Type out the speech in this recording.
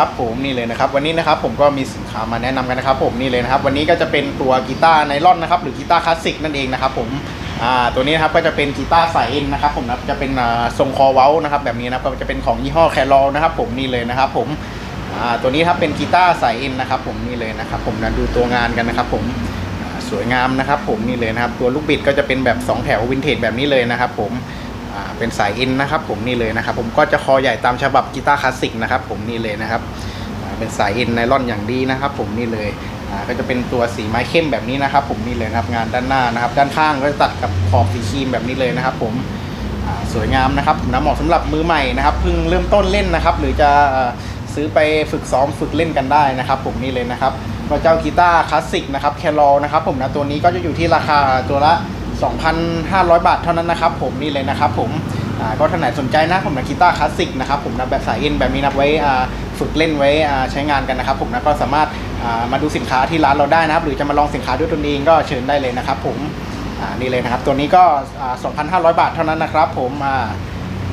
ครับผมนี่เลยนะครับวันนี้นะครับผมก็มีสินค้ามาแนะนำกันนะครับผมนี่เลยนะครับวันนี้ก็จะเป็นตัวกีตาร์ไนลอนนะครับหรือกีตาร์คลาสสิกนั่นเองนะครับผมอ่าตัวนี้นะครับก็จะเป็นกีตาร์สายเอ็นนะครับผมนะจะเป็นทรงคอเว้านะครับแบบนี้นะครับก็จะเป็นของยี่ห้อแคลอนะครับผมนี่เลยนะครับผมอ่าตัวนี้ครับเป็นกีตาร์สายเอ็นนะครับผมนี่เลยนะครับผมนะดูตัวงานกันนะครับผมสวยงามนะครับผมนี่เลยนะครับตัวลูกบิดก็จะเป็นแบบสองแถววินเทจแบบนี้เลยนะครับผม เป็นสายอ็นนะครับผมนี่เลยนะครับ ผมก็จะคอใหญ่ตามฉบับกีตาร์คลาสสิกนะครับผมนี่เลยนะครับเป็นสายอ็นไนล่อนอย่างดีนะครับ ผมนี่เลยก็จะเป็นตัวสีไม้เข้มแบบนี้นะครับ ผมนี่เลยนะครับงานด้านหน้านะครับ ด้านข้างก็จะตัดกับขอบสีครีมแบบนี้เลยนะครับ ผมสวยงามนะครับนะเหมาะสำหรับมือใหม่นะครับเพิ่งเริ่มต้นเล่นนะครับ หรือจะซื้อไปฝึกซ้อมฝึกเล่นกันได้นะครับ ผมนี่เลยนะครับก็เจ้ากีตาร์คลาสสิกนะครับแคลอนะครับ ผมนะตัวนี้ก็จะอยู่ที่ราคาตัวละ 2,500 บาทเท่านั้นนะครับผมนี่เลยนะครับผมก็ท่านไหนสนใจนะผมนะกีตาร์คลาสสิกนะครับผมนะแบบสายเอ็นแบบนี้นะไว้ฝึกเล่นไว้ใช้งานกันนะครับผมนะก็สามารถมาดูสินค้าที่ร้านเราได้นะครับ หรือจะมาลองสินค้าด้วยตนเองก็เชิญได้เลยนะครับผมนี่เลยนะครับตัวนี้ก็อ่า2,500 บาทเท่านั้นนะครับผมอ่า